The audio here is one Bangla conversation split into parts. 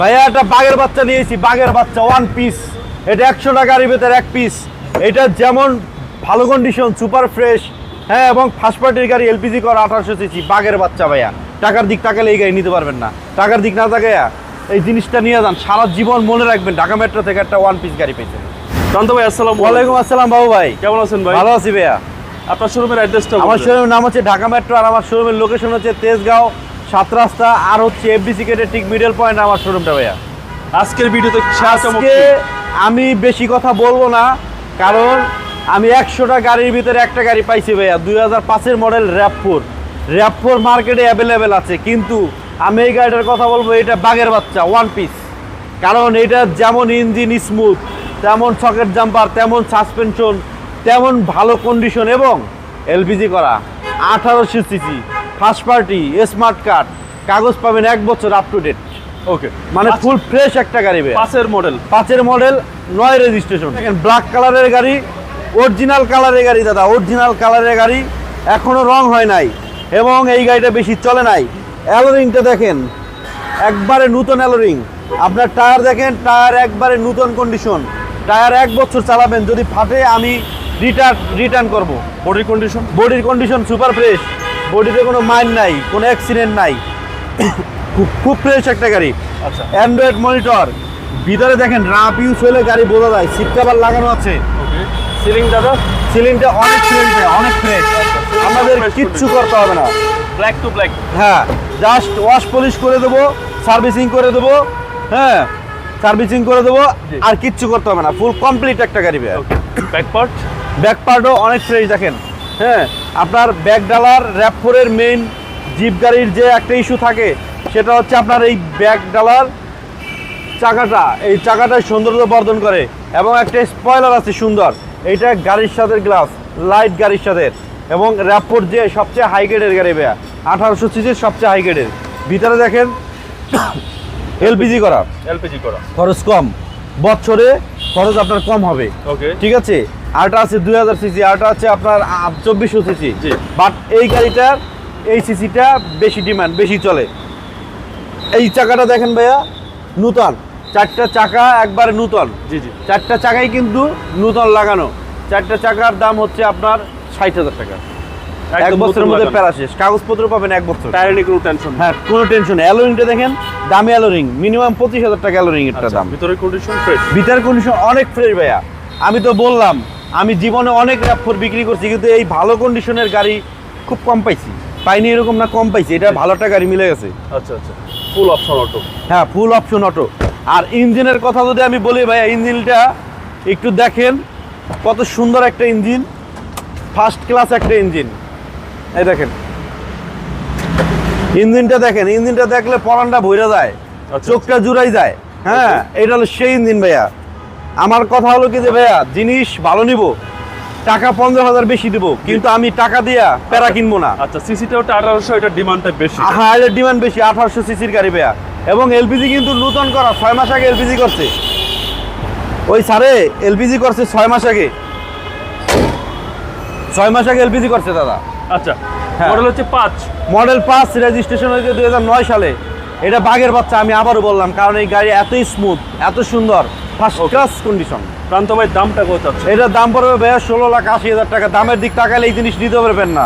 ভাইয়া একটা বাঘের বাচ্চা নিয়েছি বাঘের বাচ্চা ওয়ান পিস এটা একশো টাকার ভেতরে এক পিস এটা যেমন ভালো কন্ডিশন সুপার ফ্রেশ হ্যাঁ এবং ফার্স্ট পার্টির গাড়ি এলপিজি করা আঠারোশো সিসি বাঘের বাচ্চা ভাইয়া। টাকার দিক তাকালে এই গাড়ি নিতে পারবেন না। টাকার দিক না তাকাইয়া এই জিনিসটা নিয়ে যান। সারা জীবন মনে রাখবেন ঢাকা মেট্রো থেকে একটা ওয়ান পিস গাড়ি পেয়েছেন। শান্ত ভাই আসসালাম ওয়ালাইকুম আসসালাম বাবু ভাই। কেমন আছেন ভাই? ভালো আছি ভাইয়া। আপনার শোরুমের অ্যাড্রেসটা আমার শোরুমের নাম হচ্ছে ঢাকা মেট্রো আর আমার শোরুমের লোকেশন হচ্ছে তেজগাঁও। সাত রাস্তা আর হচ্ছে এফডিসি গেটের ঠিক মিডল পয়েন্ট আমার শোরুমটা ভাইয়া। আজকের ভিডিওতে আজকে আমি বেশি কথা বলব না কারণ আমি একশোটা গাড়ির ভিতরে একটা গাড়ি পাইছি ভাইয়া দুই হাজার পাঁচের model RAV four RAV four মার্কেটে অ্যাভেলেবেল আছে কিন্তু আমি এই গাড়িটার কথা বলব এটা বাঘের বাচ্চা ওয়ান পিস কারণ এটা যেমন ইঞ্জিন স্মুথ তেমন সকেট জাম্পার তেমন সাসপেনশন তেমন ভালো কন্ডিশন এবং এলপিজি করা আঠারোশো CC first party smart card কাগজ পাবেন এক বছর আপ টু ডেট ওকে মানে ফুল ফ্রেশ একটা গাড়ি পাঁচের মডেল পাঁচের মডেল নয় রেজিস্ট্রেশন ব্ল্যাক কালারের গাড়ি অরিজিনাল কালারের গাড়ি দাদা অরিজিনাল কালারের গাড়ি এখনও রং হয় নাই এবং এই গাড়িটা বেশি চলে নাই। অ্যালোরিংটা দেখেন একবারে নূতন অ্যালোরিং আপনার টায়ার দেখেন টায়ার একবারে নূতন কন্ডিশন টায়ার এক বছর চালাবেন যদি ফাটে আমি রিটার্ন রিটার্ন করব। বডির কন্ডিশন বডির কন্ডিশন সুপার ফ্রেশ বডিতে কোনো মাইন্ড নাই কোনো অ্যাক্সিডেন্ট নাই। খুব খুব ফ্রেশ একটা গাড়ি। আচ্ছা। অ্যান্ড্রয়েড মনিটর ভিতরে দেখেন রাপ ইউজ হলে গাড়ি বোঝা যায় সিট কভার লাগানো আছে। সিলিং দাদা সিলিংটা অনেক ফ্রেশ অনেক ফ্রেশ আমাদের কিচ্ছু করতে হবে না। ব্ল্যাক টু ব্ল্যাক হ্যাঁ জাস্ট ওয়াশ পলিশ করে দেবো সার্ভিসিং করে দেবো হ্যাঁ সার্ভিসিং করে দেবো আর কিচ্ছু করতে হবে না। ফুল কমপ্লিট একটা গাড়ি ব্যাক পার্ট ব্যাক পার্টও অনেক ফ্রেশ দেখেন। হ্যাঁ আপনার ব্যাক ডালার র্যাপ ফোরের মেইন জিপ গাড়ির যে একটা ইস্যু থাকে সেটা হচ্ছে আপনার এই ব্যাক ডালার চাকাটা এই চাকাটা সৌন্দর্য বর্ধন করে এবং একটা স্পয়লার আছে সুন্দর এইটা গাড়ির সাথে গ্লাস লাইট গাড়ির সাথে এবং র্যাপোর যে সবচেয়ে হাই গ্রেডের গাড়ি ভাইয়া আঠারোশো সিসির সবচেয়ে হাই গ্রেডের ভিতরে দেখেন এলপিজি করা। এলপিজি করা। খরচ কম। বছরে খরচ আপনার কম হবে। ওকে ঠিক আছে? আরটা আছে দুই হাজার সিসি আরটা আছে আপনার চব্বিশশো সিসি। বাট এই গাড়িটার এই সিসিটা বেশি ডিমান্ড বেশি চলে। এই চাকাটা দেখেন ভাইয়া নূতন। চারটা চাকা একবারে নূতন। জি জি। চারটা চাকাই কিন্তু নূতন লাগানো। চারটা চাকার দাম হচ্ছে আপনার ষাট হাজার টাকা। এক বছরের মধ্যে। প্যারা শেষ। কাগজপত্র পাবেন এক বছর। টায়ার নিয়ে কোনো টেনশন হ্যাঁ কোনো টেনশন অ্যালোরিংটা দেখেন দামি অ্যালোরিং। মিনিমাম পঁচিশ হাজার টাকা অ্যালোরিং একটা দাম। ভিতরে কন্ডিশন ফ্রেশ ভিতর কন্ডিশন অনেক ফ্রেশ ভাইয়া। আমি তো বললাম আমি জীবনে অনেক র্যাপফোর বিক্রি করছি কিন্তু এই ভালো কন্ডিশনের গাড়ি খুব কম পাইছি। পাইনি এরকম না কম পাইছি। এটা ভালো একটা গাড়ি মিলে গেছে। আচ্ছা আচ্ছা। ফুল অপশন অটো হ্যাঁ ফুল অপশন অটো আর ইঞ্জিনের কথা যদি আমি বলি ভাইয়া ইঞ্জিনটা একটু দেখেন কত সুন্দর একটা ইঞ্জিন। ফার্স্ট ক্লাস একটা ইঞ্জিন। এই দেখেন। ইঞ্জিনটা দেখেন ইঞ্জিনটা দেখলে পরানটা ভইরা যায় আচ্ছা। চোখটা জুড়াই যায়। হ্যাঁ এটা হলো সেই ইঞ্জিন ভাইয়া। আমার কথা হলো কি যে ভাইয়া জিনিস ভালো নিব টাকা পনেরো হাজার বেশি দিব কিন্তু আমি টাকা দিয়া প্যারা কিনবো না। আচ্ছা সিসিটা ওটা আঠারোশো এটা ডিমান্ডটা বেশি। হাইলের ডিমান্ড বেশি আঠারোশো সিসির গাড়ি ভাইয়া। এবং এলপিজি কিন্তু নূতন করা ছয় মাস আগে এলপিজি করছে। ওই স্যারে এলপিজি করছে ছয় মাস আগে। ছয় মাস আগে এলপিজি করছে দাদা। আচ্ছা হ্যাঁ। মডেল হচ্ছে পাঁচ। মডেল পাঁচ রেজিস্ট্রেশন হয়েছে দুই হাজার নয় সালে। এটা বাঘের বাচ্চা আমি আবারও বললাম কারণ এই গাড়ি এতই স্মুথ এত সুন্দর। ফার্স্ট ক্লাস কন্ডিশন প্রান্ত ভাই দামটা কত আছে? এটার দাম পড়বে ভাইয়া ষোলো লাখ আশি হাজার টাকা। দামের দিক তাকালে এই জিনিস নিতে পারবেন না।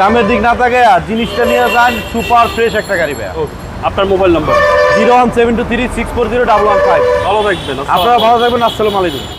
দামের দিক না তাকায় জিনিসটা নিয়ে যান সুপার ফ্রেশ একটা গাড়ি ভাইয়া। আপনার mobile number? Zero one seven two three six four zero double one five. ভালো থাকবেন আপনারা ভালো থাকবেন আসসালামু আলাইকুম।